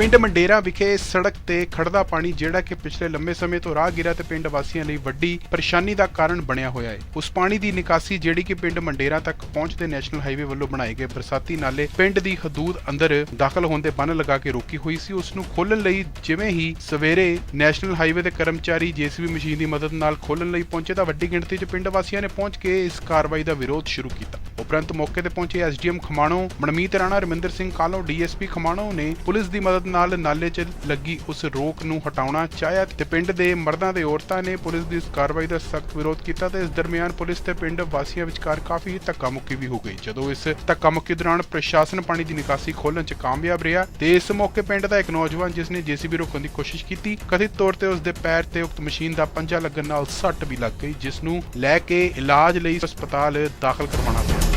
ਪਿੰਡ ਮੰਡੇਰਾ ਵਿਖੇ ਸੜਕ ਤੇ ਖੜਦਾ ਪਾਣੀ ਜਿਹੜਾ ਕਿ ਪਿਛਲੇ ਲੰਮੇ ਸਮੇਂ ਤੋਂ ਰਾਹਗੀਰਾਂ ਤੇ ਪਿੰਡ ਵਾਸੀਆਂ ਲਈ ਵੱਡੀ ਪਰੇਸ਼ਾਨੀ ਦਾ ਕਾਰਨ ਬਣਿਆ ਹੋਇਆ ਹੈ। ਉਸ ਪਾਣੀ ਦੀ ਨਿਕਾਸੀ ਜਿਹੜੀ ਕਿ ਪਿੰਡ ਮੰਡੇਰਾ ਤੱਕ ਪਹੁੰਚਦੇ ਨੈਸ਼ਨਲ ਹਾਈਵੇ ਵੱਲੋਂ ਬਣਾਏ ਗਏ ਬਰਸਾਤੀ ਨਾਲੇ ਪਿੰਡ ਦੀ ਹਦੂਦ ਅੰਦਰ ਦਾਖਲ ਹੋਣ ਦੇ ਬੰਨ ਲਗਾ ਕੇ ਰੋਕੀ ਹੋਈ ਸੀ। ਉਸ ਨੂੰ ਖੋਲਣ ਲਈ ਜਿਵੇਂ ਹੀ ਸਵੇਰੇ ਨੈਸ਼ਨਲ ਹਾਈਵੇ ਦੇ ਕਰਮਚਾਰੀ ਜੀਸੀਬੀ ਮਸ਼ੀਨ ਦੀ ਮਦਦ ਨਾਲ ਖੋਲਣ ਲਈ ਪਹੁੰਚੇ ਤਾਂ ਵੱਡੀ ਗਿਣਤੀ 'ਚ ਪਿੰਡ ਵਾਸੀਆਂ ਨੇ ਪਹੁੰਚ ਕੇ ਇਸ ਕਾਰਵਾਈ ਦਾ ਵਿਰੋਧ ਸ਼ੁਰੂ ਕੀਤਾ। ਉਪਰੰਤ ਮੌਕੇ ਤੇ ਪਹੁੰਚੇ ਐਸਡੀਐਮ ਖਮਾਣੋ, ਮਨਮੀਤ ਰਾਣਾ, ਰਮਿੰਦਰ ਸਿੰਘ ਕਾਲੋ, ਡੀਐਸਪੀ ਖਮਾਣੋ ਨੇ ਪੁਲਿਸ ਦੀ ਮਦਦ ਨਾਲ ਨਾਲੇ 'ਚ ਲੱਗੀ ਉਸ ਰੋਕ ਨੂੰ ਹਟਾਉਣਾ ਚਾਹਿਆ ਤੇ ਪਿੰਡ ਦੇ ਮਰਦਾਂ ਤੇ ਔਰਤਾਂ ਨੇ ਪੁਲਿਸ ਦੀ ਇਸ ਕਾਰਵਾਈ ਦਾ ਸਖਤ ਵਿਰੋਧ ਕੀਤਾ ਤੇ ਇਸ ਦਰਮਿਆਨ ਪੁਲਿਸ ਤੇ ਪਿੰਡ ਵਾਸੀਆਂ ਵਿਚਕਾਰ ਕਾਫੀ ਧੱਕਾ ਮੁੱਕੀ ਵੀ ਹੋ ਗਈ। ਜਦੋਂ ਇਸ ਧੱਕਾ ਮੁੱਕੀ ਦੌਰਾਨ ਪ੍ਰਸ਼ਾਸਨ ਪਾਣੀ ਦੀ ਨਿਕਾਸੀ ਖੋਲਣ 'ਚ ਕਾਮਯਾਬ ਰਿਹਾ, ਤੇ ਇਸ ਮੌਕੇ ਪਿੰਡ ਦਾ ਇੱਕ ਨੌਜਵਾਨ ਜਿਸ ਨੇ ਜੀਸੀਬੀ ਰੋਕਣ ਦੀ ਕੋਸ਼ਿਸ਼ ਕੀਤੀ, ਕਥਿਤ ਤੌਰ ਤੇ ਉਸ ਦੇ ਪੈਰ ਤੇ ਉਕਤ ਮਸ਼ੀਨ ਦਾ ਪੰਜਾ ਲੱਗਣ ਨਾਲ ਸੱਟ ਵੀ ਲੱਗ ਗਈ, ਜਿਸ ਨੂੰ ਲੈ ਕੇ ਇਲਾਜ ਲਈ ਹਸਪਤਾਲ ਦਾਖਲ ਕਰਵਾਉਣਾ ਪਿਆ।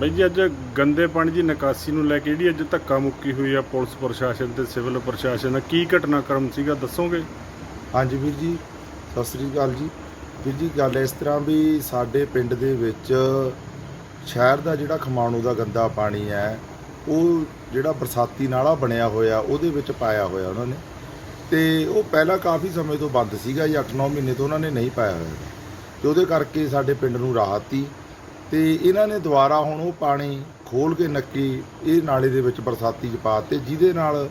ਬਈ ਜੀ, ਅੱਜ ਗੰਦੇ ਪਾਣੀ ਦੀ ਨਿਕਾਸੀ ਨੂੰ ਲੈ ਕੇ ਜਿਹੜੀ ਅੱਜ ਧੱਕਾ ਮੁੱਕੀ ਹੋਈ ਆ ਪੁਲਿਸ ਪ੍ਰਸ਼ਾਸਨ ਤੇ ਸਿਵਲ ਪ੍ਰਸ਼ਾਸਨ ਦਾ ਕੀ ਘਟਨਾਕ੍ਰਮ ਸੀਗਾ ਦੱਸੋਗੇ? ਹਾਂਜੀ ਵੀਰ ਜੀ, ਸਤਿ ਸ੍ਰੀ ਅਕਾਲ ਜੀ। ਵੀਰ ਜੀ, ਗੱਲ ਇਸ ਤਰ੍ਹਾਂ ਵੀ ਸਾਡੇ ਪਿੰਡ ਦੇ ਵਿੱਚ ਸ਼ਹਿਰ ਦਾ ਜਿਹੜਾ ਖਮਾਣੂ ਦਾ ਗੰਦਾ ਪਾਣੀ ਹੈ, ਉਹ ਜਿਹੜਾ ਬਰਸਾਤੀ ਨਾਲਾ ਬਣਿਆ ਹੋਇਆ, ਉਹਦੇ ਵਿੱਚ ਪਾਇਆ ਹੋਇਆ ਉਹਨਾਂ ਨੇ। ਤੇ ਉਹ ਪਹਿਲਾਂ ਕਾਫੀ ਸਮੇਂ ਤੋਂ ਬੰਦ ਸੀਗਾ, ਜੀ 8-9 ਮਹੀਨੇ ਤੋਂ ਉਹਨਾਂ ਨੇ ਨਹੀਂ ਪਾਇਆ ਹੋਇਆ। ਤੇ ਉਹਦੇ ਕਰਕੇ ਸਾਡੇ ਪਿੰਡ ਨੂੰ ਰਾਹਤ ਸੀ ਤੇ ਇਹਨਾਂ ਨੇ ਦੁਬਾਰਾ ਹੁਣ ਉਹ ਪਾਣੀ ਖੋਲ ਕੇ ਨੱਕੀ, ਇਹ ਨਾਲੇ ਦੇ ਵਿੱਚ ਬਰਸਾਤੀ ਚ ਪਾ ਤੇ ਜਿਹਦੇ ਨਾਲ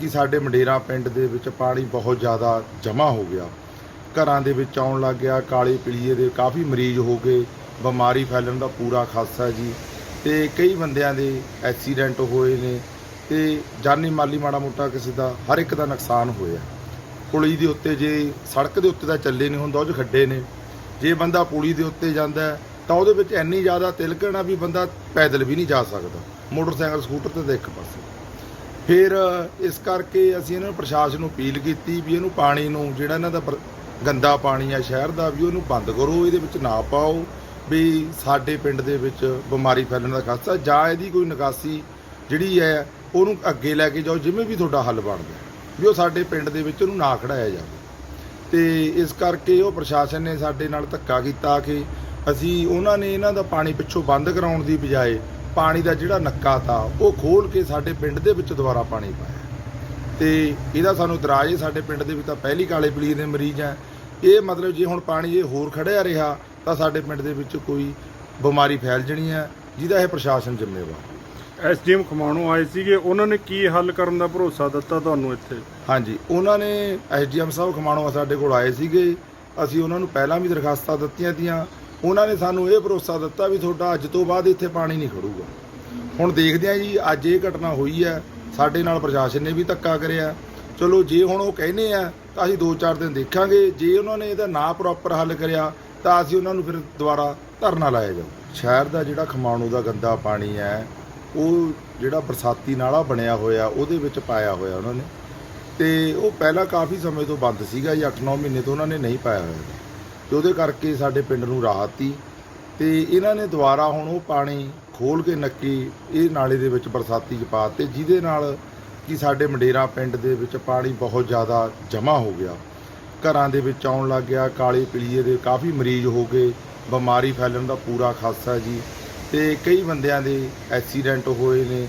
ਕਿ ਸਾਡੇ ਮੰਡੇਰਾ ਪਿੰਡ ਦੇ ਵਿੱਚ ਪਾਣੀ ਬਹੁਤ ਜ਼ਿਆਦਾ ਜਮ੍ਹਾਂ ਹੋ ਗਿਆ। ਘਰਾਂ ਦੇ ਵਿੱਚ ਆਉਣ ਲੱਗ ਗਿਆ, ਕਾਲੇ ਪੀਲੀਏ ਦੇ ਕਾਫੀ ਮਰੀਜ਼ ਹੋ ਗਏ, ਬਿਮਾਰੀ ਫੈਲਣ ਦਾ ਪੂਰਾ ਖਾਸਾ ਜੀ। ਤੇ ਕਈ ਬੰਦਿਆਂ ਦੇ ਐਕਸੀਡੈਂਟ ਹੋਏ ਨੇ ਤੇ ਜਾਨੀ ਮਾਲੀ ਮਾੜਾ ਮੋਟਾ ਕਿਸੇ ਦਾ ਹਰ ਇੱਕ ਦਾ ਨੁਕਸਾਨ ਹੋਇਆ। ਪੁਲੀ ਦੇ ਉੱਤੇ ਜੇ ਸੜਕ ਦੇ ਉੱਤੇ ਤਾਂ ਚੱਲੇ ਨਹੀਂ ਹੁੰਦਾ, ਉਹ 'ਚ ਖੱਡੇ ਨੇ। ਜੇ ਬੰਦਾ ਪੁਲੀ ਦੇ ਉੱਤੇ ਜਾਂਦਾ ਤਾਂ ਉਹਦੇ ਵਿੱਚ ਇੰਨੀ ਜ਼ਿਆਦਾ ਤਿਲਕਣ ਆ ਵੀ ਬੰਦਾ ਪੈਦਲ ਵੀ ਨਹੀਂ ਜਾ ਸਕਦਾ। ਮੋਟਰਸਾਈਕਲ, ਸਕੂਟਰ ਤੇ ਤਾਂ ਇੱਕ ਪਾਸੇ। ਫਿਰ ਇਸ ਕਰਕੇ ਅਸੀਂ ਇਹਨਾਂ ਨੂੰ ਪ੍ਰਸ਼ਾਸਨ ਨੂੰ ਅਪੀਲ ਕੀਤੀ ਵੀ ਇਹਨੂੰ ਪਾਣੀ ਨੂੰ, ਜਿਹੜਾ ਇਹਨਾਂ ਦਾ ਪਰ- ਗੰਦਾ ਪਾਣੀ ਆ ਸ਼ਹਿਰ ਦਾ, ਵੀ ਉਹਨੂੰ ਬੰਦ ਕਰੋ, ਇਹਦੇ ਵਿੱਚ ਨਾ ਪਾਓ ਵੀ ਸਾਡੇ ਪਿੰਡ ਦੇ ਵਿੱਚ ਬਿਮਾਰੀ ਫੈਲਣ ਦਾ ਖਤਰਾ, ਜਾਂ ਇਹਦੀ ਕੋਈ ਨਿਕਾਸੀ ਜਿਹੜੀ ਹੈ, ਉਹਨੂੰ ਅੱਗੇ ਲੈ ਕੇ ਜਾਓ, ਜਿਵੇਂ ਵੀ ਤੁਹਾਡਾ ਹੱਲ ਬਣਦਾ ਵੀ ਉਹ ਸਾਡੇ ਪਿੰਡ ਦੇ ਵਿੱਚ ਉਹਨੂੰ ਨਾ ਖੜਾਇਆ ਜਾਵੇ। ਤੇ ਇਸ ਕਰਕੇ ਉਹ ਪ੍ਰਸ਼ਾਸਨ ਨੇ ਸਾਡੇ ਨਾਲ ਧੱਕਾ ਕੀਤਾ ਕਿ ਅਸੀਂ ਉਹਨਾਂ ਨੇ ਇਹਨਾਂ ਦਾ ਪਾਣੀ ਪਿੱਛੋਂ ਬੰਦ ਕਰਾਉਣ ਦੀ ਬਜਾਏ ਪਾਣੀ ਦਾ ਜਿਹੜਾ ਨੱਕਾ ਤਾ ਉਹ ਖੋਲ ਕੇ ਸਾਡੇ ਪਿੰਡ ਦੇ ਵਿੱਚ ਦੁਬਾਰਾ ਪਾਣੀ ਪਾਇਆ। ਤੇ ਇਹਦਾ ਸਾਨੂੰ ਇਤਰਾਜ਼ ਹੈ ਸਾਡੇ ਪਿੰਡ ਦੇ ਵਿੱਚ ਤਾਂ ਪਹਿਲੀ ਕਾਲੇ ਪੀਲੀਏ ਦੇ ਮਰੀਜ਼ ਆ ਇਹ ਮਤਲਬ ਜੇ ਹੁਣ ਪਾਣੀ ਇਹ ਹੋਰ ਖੜਿਆ ਰਿਹਾ ਤਾਂ ਸਾਡੇ ਪਿੰਡ ਦੇ ਵਿੱਚ ਕੋਈ ਬਿਮਾਰੀ ਫੈਲ ਜਣੀ ਹੈ ਜਿਹਦਾ ਇਹ ਪ੍ਰਸ਼ਾਸਨ ਜ਼ਿੰਮੇਵਾਰ ਐਸਡੀਐਮ ਖਮਾਣੋ ਆਏ ਸੀਗੇ ਉਹਨਾਂ ਨੇ ਕੀ ਹੱਲ ਕਰਨ ਦਾ ਭਰੋਸਾ ਦਿੱਤਾ ਤੁਹਾਨੂੰ ਇੱਥੇ? ਹਾਂਜੀ ਉਹਨਾਂ ਨੇ ਐਸਡੀਐਮ ਸਾਹਿਬ ਖਮਾਣੋ ਸਾਡੇ ਕੋਲ ਆਏ ਸੀਗੇ। ਅਸੀਂ ਉਹਨਾਂ ਨੂੰ ਪਹਿਲਾਂ ਵੀ ਦਰਖਾਸਤਾਂ ਦਿੱਤੀਆਂ ਤੀਆਂ ਉਹਨਾਂ ਨੇ ਸਾਨੂੰ ਇਹ ਭਰੋਸਾ ਦਿੱਤਾ ਵੀ ਤੁਹਾਡਾ ਅੱਜ ਤੋਂ ਬਾਅਦ ਇੱਥੇ ਪਾਣੀ ਨਹੀਂ ਖੜੂਗਾ। ਹੁਣ ਦੇਖਦੇ ਆ ਜੀ, ਅੱਜ ਇਹ ਘਟਨਾ ਹੋਈ ਹੈ, ਸਾਡੇ ਨਾਲ ਪ੍ਰਸ਼ਾਸਨ ਨੇ ਵੀ ਧੱਕਾ ਕਰਿਆ। ਚਲੋ, ਜੇ ਹੁਣ ਉਹ ਕਹਿੰਦੇ ਆ, ਤਾਂ ਅਸੀਂ 2-4 ਦਿਨ ਦੇਖਾਂਗੇ। ਜੇ ਉਹਨਾਂ ਨੇ ਇਹਦਾ ਨਾ ਪ੍ਰੋਪਰ ਹੱਲ ਕਰਿਆ, ਤਾਂ ਅਸੀਂ ਉਹਨਾਂ ਨੂੰ ਫਿਰ ਦੁਬਾਰਾ ਧਰਨਾ ਲਾਇਆ ਜਾਊ। ਸ਼ਹਿਰ ਦਾ ਜਿਹੜਾ ਖਮਾਣੂ ਦਾ ਗੰਦਾ ਪਾਣੀ ਹੈ, ਉਹ ਜਿਹੜਾ ਬਰਸਾਤੀ ਨਾਲਾ ਬਣਿਆ ਹੋਇਆ, ਉਹਦੇ ਵਿੱਚ ਪਾਇਆ ਹੋਇਆ ਉਹਨਾਂ ਨੇ। ਤੇ ਉਹ ਪਹਿਲਾਂ ਕਾਫੀ ਸਮੇਂ ਤੋਂ ਬੰਦ ਸੀਗਾ ਜੀ 8-9 ਮਹੀਨੇ ਤੋਂ ਉਹਨਾਂ ਨੇ ਨਹੀਂ ਪਾਇਆ ਹੋਇਆ। ਤੇ ਉਹਦੇ ਕਰਕੇ ਸਾਡੇ ਪਿੰਡ ਨੂੰ ਰਾਹਤ ਤੀ ਤੇ ਇਹਨਾਂ ਨੇ ਦੁਬਾਰਾ ਹੁਣ ਉਹ ਪਾਣੀ ਖੋਲ ਕੇ ਨੱਕੀ, ਇਹ ਨਾਲੇ ਦੇ ਵਿੱਚ ਬਰਸਾਤੀ ਚ ਪਾ ਤੇ ਜਿਹਦੇ ਨਾਲ ਕਿ ਸਾਡੇ ਮੰਡੇਰਾ ਪਿੰਡ ਦੇ ਵਿੱਚ ਪਾਣੀ ਬਹੁਤ ਜ਼ਿਆਦਾ ਜਮ੍ਹਾਂ ਹੋ ਗਿਆ। ਘਰਾਂ ਦੇ ਵਿੱਚ ਆਉਣ ਲੱਗ ਗਿਆ, ਕਾਲੇ ਪੀਲੀਏ ਦੇ ਕਾਫੀ ਮਰੀਜ਼ ਹੋ ਗਏ, ਬਿਮਾਰੀ ਫੈਲਣ ਦਾ ਪੂਰਾ ਖਾਸਾ ਜੀ। ਤੇ ਕਈ ਬੰਦਿਆਂ ਦੇ ਐਕਸੀਡੈਂਟ ਹੋਏ ਨੇ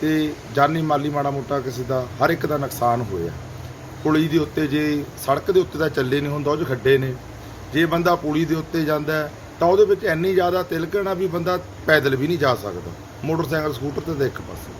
ਤੇ ਜਾਨੀ ਮਾਲੀ ਮਾੜਾ ਮੋਟਾ ਕਿਸੇ ਦਾ, ਹਰ ਇੱਕ ਦਾ ਨੁਕਸਾਨ ਹੋਇਆ। ਪੁਲੀ ਦੇ ਉੱਤੇ ਜੇ ਸੜਕ ਦੇ ਉੱਤੇ ਤਾਂ ਚੱਲੇ ਨਹੀਂ ਹੁੰਦਾ ਉਹ 'ਚ ਖੱਡੇ ਨੇ। ਜੇ ਬੰਦਾ ਪੁਲੀ ਦੇ ਉੱਤੇ ਜਾਂਦਾ ਹੈ, ਤਾਂ ਉਹਦੇ ਵਿੱਚ ਇੰਨੀ ਜ਼ਿਆਦਾ ਤਿਲਕਣ ਆ ਵੀ ਬੰਦਾ ਪੈਦਲ ਵੀ ਨਹੀਂ ਜਾ ਸਕਦਾ। ਮੋਟਰਸਾਈਕਲ ਸਕੂਟਰ ਤੇ ਤਾਂ ਇੱਕ ਪਾਸੇ।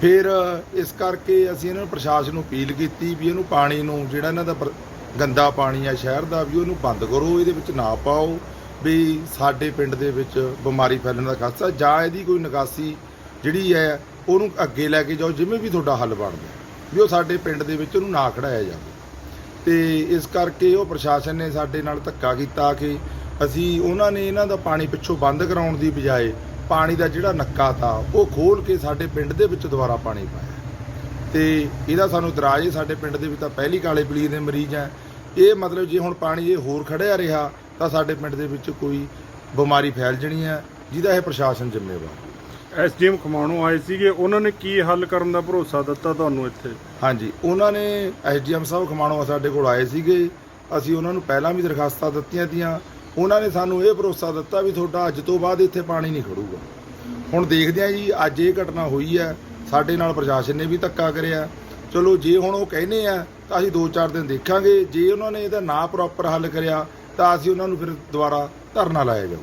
ਫਿਰ ਇਸ ਕਰਕੇ ਅਸੀਂ ਇਹਨਾਂ ਨੂੰ ਪ੍ਰਸ਼ਾਸਨ ਨੂੰ ਅਪੀਲ ਕੀਤੀ ਵੀ ਇਹਨੂੰ ਪਾਣੀ ਨੂੰ ਜਿਹੜਾ ਇਹਨਾਂ ਦਾ ਪਰ- ਗੰਦਾ ਪਾਣੀ ਆ ਸ਼ਹਿਰ ਦਾ ਵੀ ਉਹਨੂੰ ਬੰਦ ਕਰੋ ਇਹਦੇ ਵਿੱਚ ਨਾ ਪਾਓ ਵੀ ਸਾਡੇ ਪਿੰਡ ਦੇ ਵਿੱਚ ਬਿਮਾਰੀ ਫੈਲਣ ਦਾ ਖਤਰਾ ਜਾਂ ਇਹਦੀ ਕੋਈ ਨਿਕਾਸੀ ਜਿਹੜੀ ਹੈ ਉਹਨੂੰ ਅੱਗੇ ਲੈ ਕੇ ਜਾਓ ਜਿਵੇਂ ਵੀ ਤੁਹਾਡਾ ਹੱਲ ਬਣਦਾ। ਵੀ ਉਹ ਸਾਡੇ ਪਿੰਡ ਦੇ ਵਿੱਚ ਉਹਨੂੰ ਨਾ ਖੜਾਇਆ ਜਾਵੇ। ਤੇ ਇਸ ਕਰਕੇ ਉਹ ਪ੍ਰਸ਼ਾਸਨ ਨੇ ਸਾਡੇ ਨਾਲ ਧੱਕਾ ਕੀਤਾ ਕਿ ਅਸੀਂ ਉਹਨਾਂ ਨੇ ਇਹਨਾਂ ਦਾ ਪਾਣੀ ਪਿੱਛੋਂ ਬੰਦ ਕਰਾਉਣ ਦੀ ਬਜਾਏ ਪਾਣੀ ਦਾ ਜਿਹੜਾ ਨੱਕਾ ਤਾ, ਉਹ ਖੋਲ ਕੇ ਸਾਡੇ ਪਿੰਡ ਦੇ ਵਿੱਚ ਦੁਬਾਰਾ ਪਾਣੀ ਪਾਇਆ। ਤੇ ਇਹਦਾ ਸਾਨੂੰ ਇਤਰਾਜ਼ ਹੈ, ਸਾਡੇ ਪਿੰਡ ਦੇ ਵਿੱਚ ਤਾਂ ਪਹਿਲੀ ਕਾਲੇ ਪੀਲੀਏ ਦੇ ਮਰੀਜ਼ ਹੈ। ਇਹ ਮਤਲਬ ਜੇ ਹੁਣ ਪਾਣੀ ਇਹ ਹੋਰ ਖੜਿਆ ਰਿਹਾ, ਤਾਂ ਸਾਡੇ ਪਿੰਡ ਦੇ ਵਿੱਚ ਕੋਈ ਬਿਮਾਰੀ ਫੈਲ ਜਣੀ ਹੈ, ਜਿਹਦਾ ਇਹ ਪ੍ਰਸ਼ਾਸਨ ਜ਼ਿੰਮੇਵਾਰ ਐਸਡੀਐਮ ਖਮਾਣੋ ਆਏ ਸੀਗੇ, ਉਹਨਾਂ ਨੇ ਕੀ ਹੱਲ ਕਰਨ ਦਾ ਭਰੋਸਾ ਦਿੱਤਾ ਤੁਹਾਨੂੰ ਇੱਥੇ? ਹਾਂਜੀ, ਉਹਨਾਂ ਨੇ ਐਸਡੀਐਮ ਸਾਹਿਬ ਖਮਾਣੋ ਸਾਡੇ ਕੋਲ ਆਏ ਸੀਗੇ। ਅਸੀਂ ਉਹਨਾਂ ਨੂੰ ਪਹਿਲਾਂ ਵੀ ਦਰਖਾਸਤਾਂ ਦਿੱਤੀਆਂ ਤੀਆਂ। ਉਹਨਾਂ ਨੇ ਸਾਨੂੰ ਇਹ ਭਰੋਸਾ ਦਿੱਤਾ ਵੀ ਤੁਹਾਡਾ ਅੱਜ ਤੋਂ ਬਾਅਦ ਇੱਥੇ ਪਾਣੀ ਨਹੀਂ ਖੜੂਗਾ। ਹੁਣ ਦੇਖਦੇ ਆ ਜੀ, ਅੱਜ ਇਹ ਘਟਨਾ ਹੋਈ ਹੈ। ਸਾਡੇ ਨਾਲ ਪ੍ਰਸ਼ਾਸਨ ਨੇ ਵੀ ਧੱਕਾ ਕਰਿਆ। ਚਲੋ, ਜੇ ਹੁਣ ਉਹ ਕਹਿੰਦੇ ਆ, ਤਾਂ ਅਸੀਂ 2-4 ਦਿਨ ਦੇਖਾਂਗੇ। ਜੇ ਉਹਨਾਂ ਨੇ ਇਹਦਾ ਨਾ ਪ੍ਰੋਪਰ ਹੱਲ ਕਰਿਆ, ਤਾਂ ਅਸੀਂ ਉਹਨਾਂ ਨੂੰ ਫਿਰ ਦੁਬਾਰਾ ਧਰਨਾ ਲਾਇਆ ਜਾਊ।